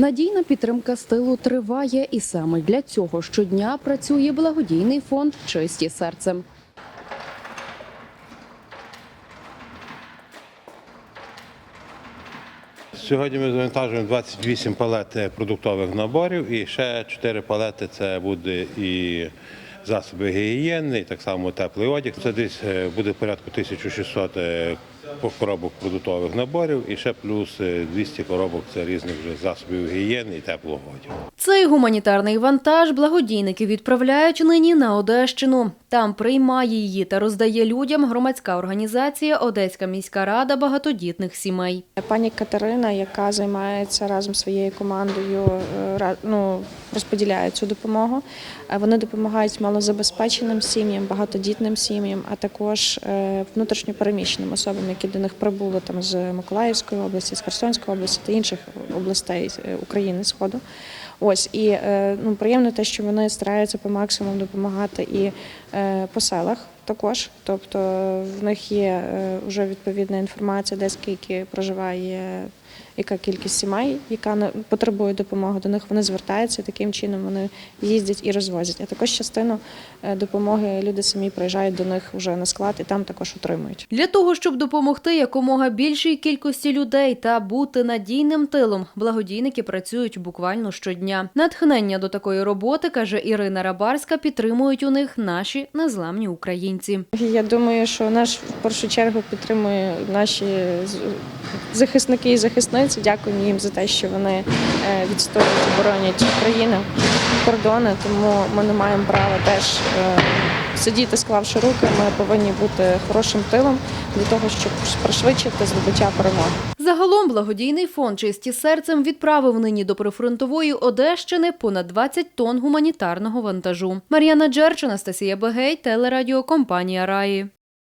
Надійна підтримка стилу триває, і саме для цього щодня працює благодійний фонд Чисті серцем. Сьогодні ми завантажуємо 28 палет продуктових наборів і ще 4 палети це буде і засоби гігієни, і так само теплий одяг. Це десь е, буде порядку 1600 е, по- коробок продуктових наборів і ще плюс е, 200 коробок це різних вже засобів гігієни і теплого одягу. Цей гуманітарний вантаж благодійники відправляють нині на Одещину. Там приймає її та роздає людям громадська організація Одеська міська рада багатодітних сімей. Пані Катерина, яка займається разом своєю командою, е, ну, розподіляє цю допомогу. Е, Вони допомагають малозабезпеченим сім'ям, багатодітним сім'ям, а також е, внутрішньопереміщеним особам, які до них прибули там з Миколаївської області, з Херсонської області та інших областей е, України Сходу. Ось і е, ну приємно те, що вони стараються по максимуму допомагати і е, по селах також. Тобто в них є е, вже відповідна інформація, де скільки проживає, яка кількість сімей, яка потребує допомоги. До них вони звертаються. Таким чином вони їздять і розвозять. А також частину е, допомоги люди самі приїжджають до них вже на склад і там також отримують. Для того, щоб допомогти якомога більшій кількості людей та бути надійним тилом, благодійники працюють буквально щодня. Натхнення до такої роботи, каже Ірина Рабарська, підтримують у них наші незламні українці. Я думаю, що наш в першу чергу підтримує наші захисники і захисниці. Дякуємо їм за те, що вони е, відстоюють, оборонять Україну, кордони. Тому ми не маємо права теж е, сидіти, склавши руки. Ми повинні бути хорошим тилом для того, щоб пришвидшити здобуття перемоги. Загалом благодійний фонд чисті серцем відправив нині до прифронтової Одещини понад 20 тонн гуманітарного вантажу. Мар'яна Джерч, Анастасія Бегей, телерадіокомпанія Раї.